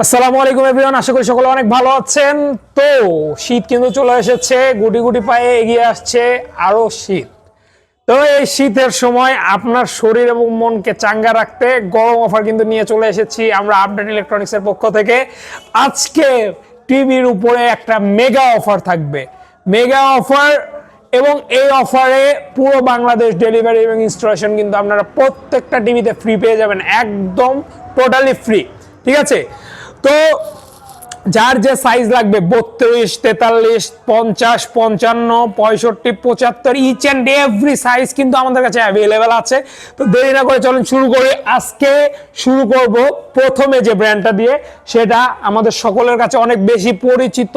আসসালামু আলাইকুম এভরিওয়ান আশা করি সকলে অনেক ভালো আছেন। তো, শীত কিন্তু চলে এসেছে। গুটি গুটি পায়ে এগিয়ে আসছে আরও শীত। তো এই শীতের সময় আপনার শরীর এবং মনকে চাঙ্গা রাখতে গরম অফার কিন্তু নিয়ে চলে এসেছি আমরা আপডেট ইলেকট্রনিক্সের পক্ষ থেকে। আজকে টিভির উপরে একটা মেগা অফার থাকবে। মেগা অফার এবং এই অফারে পুরো বাংলাদেশ ডেলিভারি এবং ইনস্টলেশন কিন্তু আপনারা প্রত্যেকটা টিভিতে ফ্রি পেয়ে যাবেন। একদম টোটালি ফ্রি ঠিক আছে? তো যার যে সাইজ লাগবে, বত্রিশ, তেতাল্লিশ, পঞ্চাশ, পঞ্চান্ন, পঁয়ষট্টি, পঁচাত্তর ইচ অ্যান্ড এভরি সাইজ কিন্তু আমাদের কাছে অ্যাভেলেবেল আছে। তো দেরি না করে চলুন শুরু করি। আজকে শুরু করব প্রথমে যে ব্র্যান্ডটা দিয়ে, সেটা আমাদের সকলের কাছে অনেক বেশি পরিচিত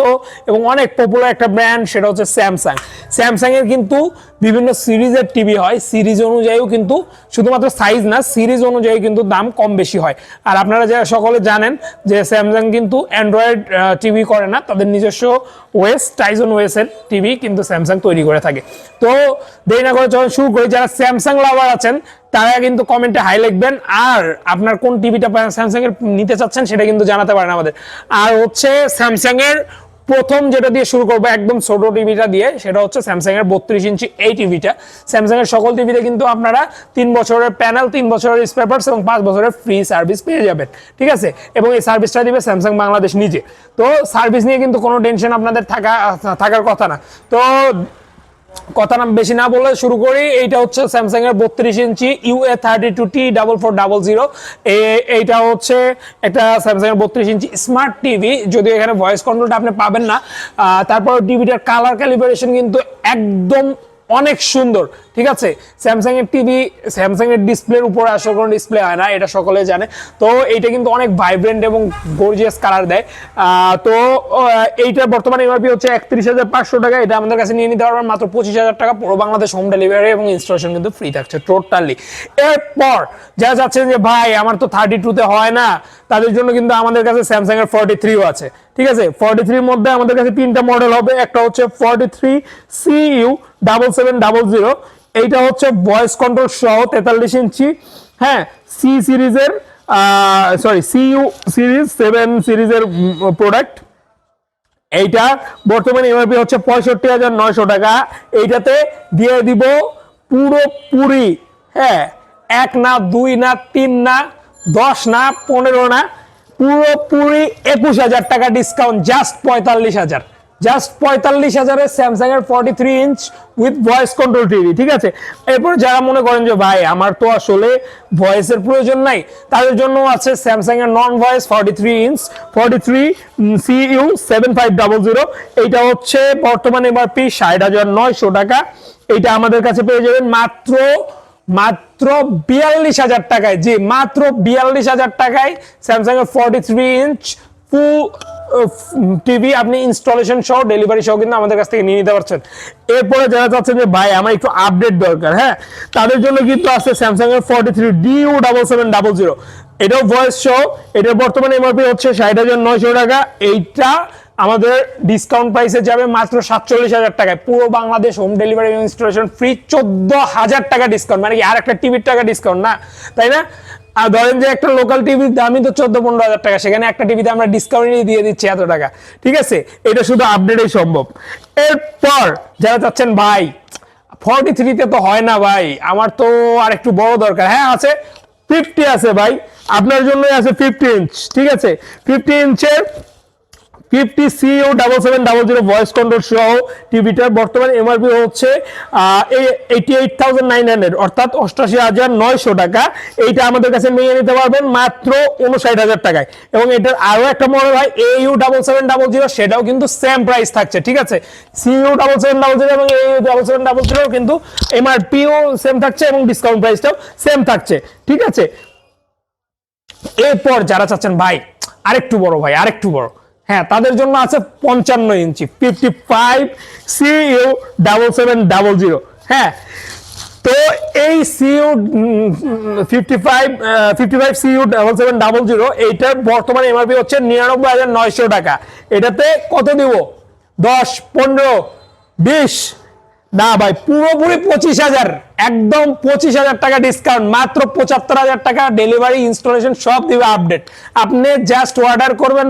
এবং অনেক পপুলার একটা ব্র্যান্ড সেটা হচ্ছে স্যামসাং স্যামসাংয়ের কিন্তু বিভিন্ন সিরিজের টিভি হয়। সিরিজ অনুযায়ীও কিন্তু শুধুমাত্র সাইজ না, সিরিজ অনুযায়ী কিন্তু দাম কম বেশি হয়। আর আপনারা যারা সকলে জানেন যে স্যামসাং কিন্তু অ্যান্ড্রয়েড টিভি করে না, তাদের নিজস্ব ওয়েস টাইজন ওয়েসের টিভি কিন্তু স্যামসাং তৈরি করে থাকে। তো দেরি না করে চলুন শুরু করি। যারা স্যামসাং লাভার আছেন, তারা কিন্তু কমেন্টে হাই লিখবেন। আর আপনার কোন টিভিটা স্যামসাং এর নিতে চাচ্ছেন, সেটা কিন্তু জানাতে পারেন আমাদের। আর হচ্ছে স্যামসাং এর প্রথম যেটা দিয়ে শুরু করব, একদম ছোট টিভিটা দিয়ে, সেটা হচ্ছে স্যামসাং এর বত্রিশ ইঞ্চি এই টিভিটা। স্যামসাং এর সকল টিভিতে কিন্তু আপনারা তিন বছরের প্যানেল তিন বছরের স্পেপার্স এবং পাঁচ বছরের ফ্রি সার্ভিস পেয়ে যাবেন। ঠিক আছে? এবং এই সার্ভিসটা দিবে স্যামসাং বাংলাদেশ নিজে। তো সার্ভিস নিয়ে কিন্তু কোনো টেনশন আপনাদের থাকা, থাকার কথা না। তো কথা নাম বেশি না বলে শুরু করি। এইটা হচ্ছে স্যামসাং এর বত্রিশ inch U A thirty two T double four double zero. এইটা হচ্ছে একটা স্যামসাং এর বত্রিশ ইঞ্চি স্মার্ট টিভি। যদিও এখানে ভয়েস কন্ট্রোলটা আপনি পাবেন না। তারপর টিভিটার কালার ক্যালিব্রেশন কিন্তু একদম অনেক সুন্দর। ঠিক আছে? স্যামসাং এর টিভি স্যামসাং এর ডিসপ্লের উপরে আসলে কোনো ডিসপ্লে হয় না এটা সকলে জানে। তো এইটা কিন্তু অনেক ভাইব্রেন্ট এবং গর্জিয়াস কালার দেয়। তো আহ, এইটার বর্তমানে এমআরপি হচ্ছে একত্রিশ হাজার পাঁচশো টাকা। এটা আমাদের কাছে নিয়ে নিতে পারবেন মাত্র পঁচিশ হাজার টাকা। পুরো বাংলাদেশ হোম ডেলিভারি এবং ইনস্টলেশন কিন্তু ফ্রি থাকছে টোটালি এরপর যারা চাচ্ছেন যে ভাই আমার তো থার্টি টুতে হয় না তাদের জন্য কিন্তু আমাদের কাছে স্যামসাং এর ফর্টি থ্রিও আছে। ঠিক আছে? ফর্টি থ্রির মধ্যে আমাদের কাছে তিনটা মডেল হবে। একটা হচ্ছে forty three CU double seven double zero এইটা হচ্ছে ভয়েস কন্ট্রোল সহ তেতাল্লিশ ইঞ্চি। হ্যাঁ সি সিরিজের সরি সিইউ সিরিজ সেভেন সিরিজের প্রোডাক্ট এইটা বর্তমানে এমআরপি হচ্ছে পঁয়ষট্টি হাজার নয়শো টাকা। এইটাতে দিয়ে দিব পুরোপুরি হ্যাঁ এক না, দুই না, তিন না, দশ না, পনেরো না। পুরোপুরি একুশ হাজার টাকা ডিসকাউন্ট জাস্ট পঁয়তাল্লিশ হাজার। জাস্ট পঁয়তাল্লিশ হাজারে স্যামসাং এর forty three inch with voice control TV ঠিক আছে? এরপর যারা মনে করেন যে, ভাই, আমার তো আসলে ভয়েসের প্রয়োজন নাই, তাদের জন্য আছে স্যামসাং এর non voice forty three inch forty three C U seven five double zero এইটা হচ্ছে বর্তমানে এবার পি ষাট হাজার নয়শো টাকা। এইটা আমাদের কাছে পেয়ে যাবেন মাত্র মাত্র বিয়াল্লিশ হাজার টাকায়। জি, মাত্র বিয়াল্লিশ হাজার টাকায় স্যামসাং এর forty three inch full TV আপনি ইনস্টলেশন সহ ডেলিভারি সহ কিন্তু আমাদের কাছ থেকে নিয়ে নিতে পারছেন। এরপরে যারা চাচ্ছেন যে, ভাই, আমার একটু আপডেট দরকার হ্যাঁ? তাদের জন্য কিন্তু আছে স্যামসাং এর forty three DU double seven double zero এটাও ভয়েস সহ, এটার বর্তমানে এমআরপি হচ্ছে ষাট হাজার নয়শো টাকা। এইটা আমাদের ডিসকাউন্ট প্রাইসে যাবে মাত্র সাতচল্লিশ হাজার টাকায়। পুরো Bangladesh home delivery installation free চোদ্দ হাজার টাকা ডিসকাউন্ট মানে কি আর একটা টিভির টাকা ডিসকাউন্ট না? তাই না? আর ধরেন যে একটা লোকাল টিভির দামই তো চোদ্দ, পনেরো হাজার টাকা, সেখানে একটা টিভিতে আমরা ডিসকাউন্ট দিয়ে দিচ্ছি এত টাকা। ঠিক আছে? এটা শুধু আপডেটেই সম্ভব। এরপর যারা চাচ্ছেন, ভাই ফর্টি থ্রিতে তো হয় না ভাই, আমার তো আর একটু বড় দরকার। হ্যাঁ আছে। ফিফটি আছে ভাই। আপনার জন্যই আছে ফিফটি ইঞ্চ ঠিক আছে? Fifty ইঞ্চের fifty CU double seven double zero voice control সহ টিভিটার বর্তমানে এমআরপি হচ্ছে eighty eight thousand nine hundred অর্থাৎ অষ্টাশি হাজার নয়শো টাকা। এইটা আমাদের কাছে নিয়ে নিতে পারবেন মাত্র উনষাট হাজার টাকায়। এবং এটার আরও একটা মডেল হয় A U double seven double zero সেটাও কিন্তু সেম প্রাইস থাকছে, ঠিক আছে? CU double seven double zero এবং A U double seven double zero কিন্তু এমআরপিও সেম থাকছে এবং ডিসকাউন্ট প্রাইসটাও সেম থাকছে, ঠিক আছে? এরপর যারা চাচ্ছেন, ভাই, আরেকটু বড়, ভাই, আরেকটু বড়। হ্যাঁ তাদের জন্য আছে পঞ্চান্ন ইঞ্চি fifty five CU double seven double zero হ্যাঁ তো এই CU fifty five fifty five CU double seven double zero এইটার বর্তমানে এমআরপি হচ্ছে নিরানব্বই হাজার নয়শো টাকা। এটাতে কত দিব? দশ, পনেরো, বিশ, না ভাই, পুরোপুরি পঁচিশ হাজার। একদম পঁচিশ হাজার টাকা ডিসকাউন্ট মাত্র পঁচাত্তর হাজার টাকা ডেলিভারি ইনস্টলেশন সব দিবে আপডেট আপনি জাস্ট অর্ডার করবেন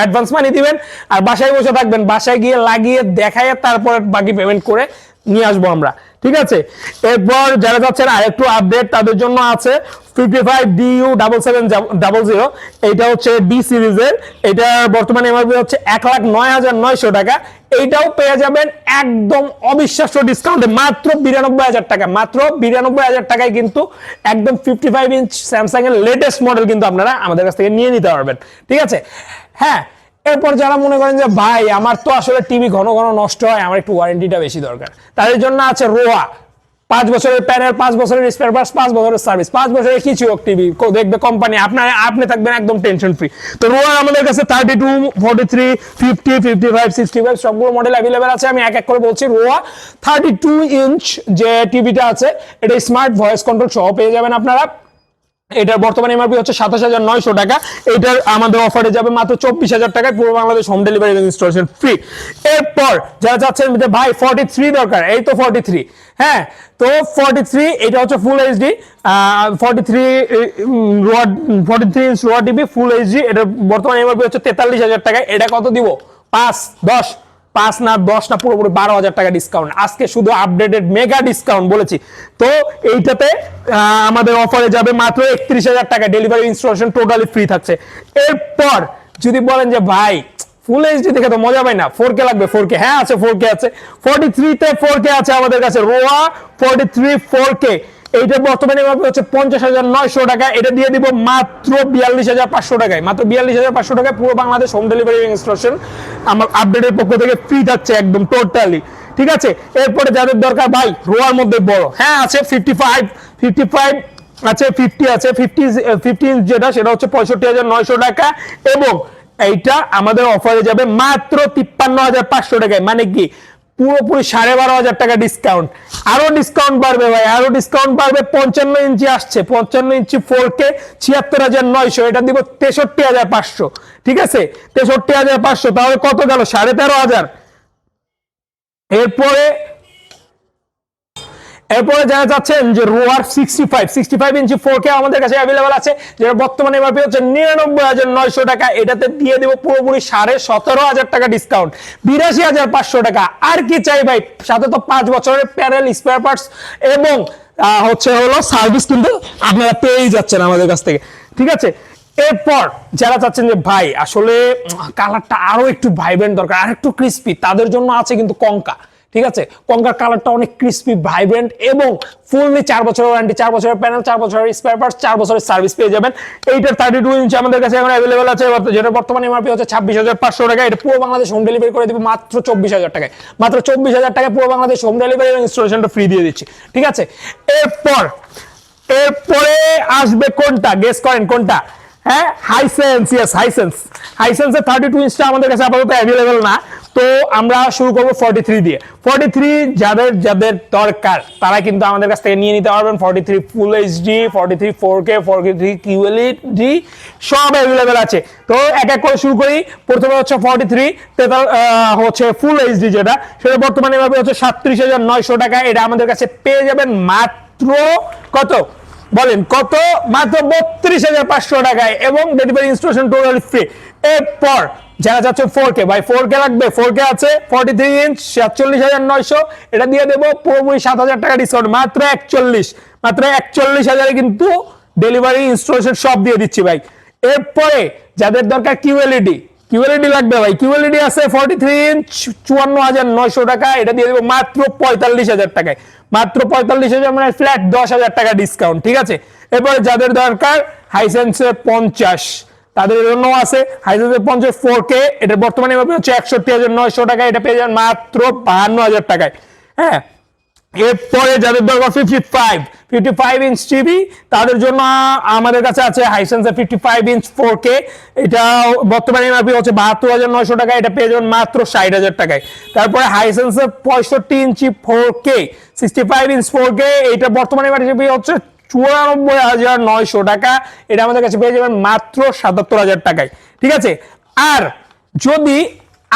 অ্যাডভান্স মানি দিবেন, আর বাসায় বসে থাকবেন। বাসায় গিয়ে লাগিয়ে দেখায় তারপর বাকি পেমেন্ট করে নিয়ে আসব আমরা, ঠিক আছে? এরপর যারা যাচ্ছেন আর একটু আপডেট তাদের জন্য আছে fifty five DU double seven double zero এইটা হচ্ছে ডি সিরিজের এটা বর্তমানে এমআরপি হচ্ছে এক লাখ নয় হাজার নয়শো টাকা, এইটাও পেয়ে যাবেন একদম অবিশ্বাস্য ডিসকাউন্টে মাত্র বিরানব্বই হাজার টাকা, মাত্র বিরানব্বই হাজার টাকায় কিন্তু একদম ফিফটি ফাইভ ইঞ্চ স্যামসাং এর লেটেস্ট মডেল কিন্তু আপনারা আমাদের কাছ থেকে নিয়ে নিতে পারবেন, ঠিক আছে? হ্যাঁ এরপর যারা মনে করেন যে, ভাই, আমার তো আসলে টিভি ঘন ঘন নষ্ট হয়, আমার একটু ওয়ারেন্টিটা বেশি দরকার। তাদের জন্য আছে রোয়া। পাঁচ বছরের প্যানেল, পাঁচ বছরের স্পেয়ার পার্টস পাঁচ বছরের সার্ভিস পাঁচ বছরের কিছু হোক টিভি দেখবে কোম্পানি আপনার, আপনি থাকবেন একদম টেনশন ফ্রি তো রোয়া আমাদের কাছে thirty two forty three fifty fifty five sixty five সবগুলো মডেল অ্যাভেলেবেল আছে। আমি এক এক করে বলছি, রোয়া থার্টি টু ইঞ্চ যে টিভিটা আছে, এটা স্মার্ট ভয়েস কন্ট্রোল সহ পেয়ে যাবেন আপনারা। এটার বর্তমানে এমআরপি হচ্ছে সাতাশ হাজার নয়শো টাকা। এটার আমাদের অফারে যাবে মাত্র চব্বিশ হাজার টাকায় পুরো Bangladesh home delivery installation free এরপর যারা চাচ্ছেন যে ভাই ফর্টি থ্রি দরকার, এই তো ফর্টি থ্রি হ্যাঁ তো ফর্টি থ্রি এটা হচ্ছে ফুল এইচডি ফর্টি থ্রি রোয়াড ফর্টি থ্রি ইঞ্চ রোয়া টিভি ফুল এইচডি এটার বর্তমানে এমআরপি হচ্ছে তেতাল্লিশ হাজার টাকায়। এটা কত দিব? পাঁচ, দশ। পাঁচ না দশ না পুরোপুরি বারো হাজার টাকা ডিসকাউন্ট আজকে শুধু আপডেটেড মেগা ডিসকাউন্ট বলেছি। তো এইটাতে আমাদের অফারে যাবে মাত্র একত্রিশ হাজার টাকা। ডেলিভারি ইনস্টলেশন টোটালি ফ্রি থাকছে। এরপর যদি বলেন যে, ভাই ফুল এইচডি দেখে তো মজা পাই না। ফোর কে লাগবে ফোর কে হ্যাঁ আছে ফোর কে আছে। ফোর্টি থ্রিতে ফোর কে আছে আমাদের কাছে। রোয়া ফোর্টি থ্রি ফোর কে এইটা বর্তমানে হচ্ছে পঞ্চাশ হাজার নয়শো টাকা। এটা দিয়ে দিব মাত্র বিয়াল্লিশ হাজার পাঁচশো টাকায়। মাত্র বিয়াল্লিশ হাজার পাঁচশো টাকায় পুরো বাংলাদেশ হোম ডেলিভারি ইনস্টলেশন আমার আপডেটের পক্ষ থেকে ফ্রি থাকছে একদম টোটালি ঠিক আছে? এরপরে যাদের দরকার ভাই, রোয়ার মধ্যে বড়। হ্যাঁ আছে ফিফটি ফাইভ ফিফটি ফাইভ আছে ফিফটি আছে ফিফটি ফিফটি যেটা, সেটা হচ্ছে পঁয়ষট্টি হাজার নয়শো টাকা এবং এইটা আমাদের অফারে যাবে মাত্র তিপ্পান্ন হাজার পাঁচশো টাকায়। মানে কি? পুরোপুরি সাড়ে বারো হাজার টাকা ডিসকাউন্ট আরও ডিসকাউন্ট বাড়বে ভাই, আরও ডিসকাউন্ট বাড়বে। পঞ্চান্ন ইঞ্চি আসছে, পঞ্চান্ন ইঞ্চি ফোর কে ছিয়াত্তর হাজার নয়শো। এটা দিব তেষট্টি হাজার পাঁচশো। ঠিক আছে? তেষট্টি হাজার পাঁচশো। তাহলে কত গেল? সাড়ে তেরো হাজার। এরপরে এরপরে যারা চাচ্ছেন যে রোয়ার সিক্সটি ফাইভ সিক্সটি ফাইভ ইঞ্চি ফোর কে আমাদের কাছে অ্যাভেলেবল আছে, যেটা বর্তমানে এমআরপি হচ্ছে নিরানব্বই হাজার নয়শো টাকা। এটাতে দিয়ে দেবো পুরোপুরি সাড়ে সতেরো হাজার টাকা ডিসকাউন্ট বিরাশি হাজার পাঁচশো টাকা। আর কি চাই ভাই? সাথে তো পাঁচ বছরের প্যানেল স্পেয়ার পার্টস এবং হচ্ছে হলো সার্ভিস কিন্তু আপনারা পেয়েই যাচ্ছেন আমাদের কাছ থেকে। ঠিক আছে? এরপর যারা চাচ্ছেন যে, ভাই, আসলে কালারটা আরও একটু ভাইব্রেন্ট দরকার আর একটু ক্রিস্পি তাদের জন্য আছে কিন্তু কঙ্কা। ঠিক আছে? কঙ্কার কালারটা অনেক ক্রিস্পি ভাইব্রেন্ট এবং ফুললি চার বছরের ওয়ারেন্টি চার বছরের প্যানেল চার বছরের স্পেয়ার পার্টস চার বছরের সার্ভিস পেয়ে যাবেন। এইটার থার্টি টু ইঞ্চ আমাদের কাছে এখন অ্যাভেলেবেল আছে। যেটা বর্তমানে এমআরপি হচ্ছে ছাব্বিশ হাজার পাঁচশো টাকা। এটা পুরো বাংলাদেশ হোম ডেলিভারি করে দিব মাত্র চব্বিশ হাজার টাকায়। মাত্র চব্বিশ হাজার টাকায় পুরো বাংলাদেশ হোম ডেলিভারি এবং ইনস্টলেশনটা ফ্রি দিয়ে দিচ্ছি। ঠিক আছে? এরপর, এরপরে আসবে কোনটা? গেস করেন কোনটা? হ্যাঁ? হাইসেন্স ইয়েস হাইসেন্স হাইসেন্সের থার্টি টু ইঞ্চটা আমাদের কাছে আপাতত অ্যাভেলেবেল না। তো আমরা শুরু করব ফর্টি থ্রি দিয়ে। ফর্টি থ্রি যাদের যাদের দরকার, তারা কিন্তু আমাদের কাছ থেকে নিয়ে নিতে পারবেন forty three full HD forty three four K forty three QLED সব অ্যাভেলেবেল আছে। তো এক এক করে শুরু করি। প্রথমে হচ্ছে ফর্টি থ্রি হচ্ছে ফুল এইচডি যেটা, সেটা বর্তমানে এভাবে হচ্ছে সাতত্রিশ হাজার নয়শো টাকা। এটা আমাদের কাছে পেয়ে যাবেন মাত্র কত? বলেন, কত? মাত্র বত্রিশ হাজার পাঁচশো টাকায় এবং ডেলিভারি ইনস্টলেশন টোটাল ফ্রি এরপর যারা যাচ্ছে ফোর কে ভাই ফোর কে লাগবে ফোর কে আছে ফর্টি থ্রি ইঞ্চ সাতচল্লিশ হাজার নয়শো, এটা দিয়ে দেবো পুরোপুরি সাত হাজার টাকা ডিসকাউন্ট মাত্র একচল্লিশ মাত্র একচল্লিশ হাজারে কিন্তু ডেলিভারি ইনস্টলেশন সব দিয়ে দিচ্ছি ভাই। এরপরে যাদের দরকার কিউএলইডি কিউএলইডি লাগবে ভাই কিউএলইডি আছে ফর্টি থ্রি ইঞ্চ চুয়ান্ন হাজার নয়শো টাকা, এটা দিয়ে দেবো মাত্র পঁয়তাল্লিশ হাজার টাকায়। মাত্র পঁয়তাল্লিশ হাজার মানে ফ্ল্যাট দশ হাজার টাকা ডিসকাউন্ট ঠিক আছে? এরপরে যাদের দরকার হাইসেন্সের পঞ্চাশ তাদের জন্য আছে হাইসেন্সের পঞ্চাশ ফোর কে এটা বর্তমানে হচ্ছে একষট্টি হাজার নয়শো টাকা এটা পেয়ে যাবেন মাত্র বাহান্ন হাজার টাকায়। হ্যাঁ? এরপরে যাদের দরকার fifty five fifty five inch TV তাদের জন্য আমাদের কাছে আছে হাইসেন্সের fifty five inch four K এটা বর্তমানে এমআরপি হচ্ছে বাহাত্তর হাজার নয়শো টাকা এটা পেয়ে যাবেন মাত্র ষাট হাজার টাকায়। তারপরে হাইসেন্সের পঁয়ষট্টি ইঞ্চি four K sixty five inch four K এটা বর্তমানে এমআরপি হচ্ছে চুরানব্বই হাজার নয়শো টাকা। এটা আমাদের কাছে পেয়ে যাবেন মাত্র সাতাত্তর হাজার টাকায়। ঠিক আছে? আর যদি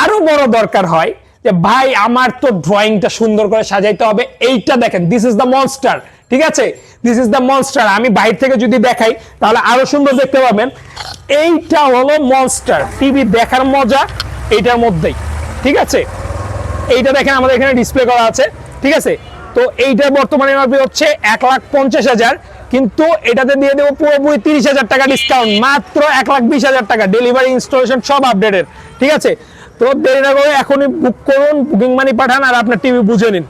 আরও বড় দরকার হয় যে, ভাই, আমার তো ড্রয়িংটা সুন্দর করে সাজাইতে হবে, এইটা দেখেন দিস ইজ দ্য মনস্টার ঠিক আছে? দিস ইজ দ্য মনস্টার আমি বাইরে থেকে যদি দেখাই, তাহলে আরও সুন্দর দেখতে পাবেন। এইটা হলো মনস্টার টিভি দেখার মজা এইটার মধ্যেই, ঠিক আছে? এইটা দেখেন, আমাদের এখানে ডিসপ্লে করা আছে, ঠিক আছে? তো এইটা বর্তমানে এমআরপি হচ্ছে এক লাখ পঞ্চাশ হাজার, কিন্তু এটাতে দিয়ে দেবো পুরোপুরি তিরিশ হাজার টাকা ডিসকাউন্ট মাত্র এক লাখ বিশ হাজার টাকা ডেলিভারি ইনস্টলেশন সব আপডেটেড ঠিক আছে? তো দেরি না করে এখনই বুক করুন বুকিং মানি পাঠান আর আপনার টিভি বুঝে নিন।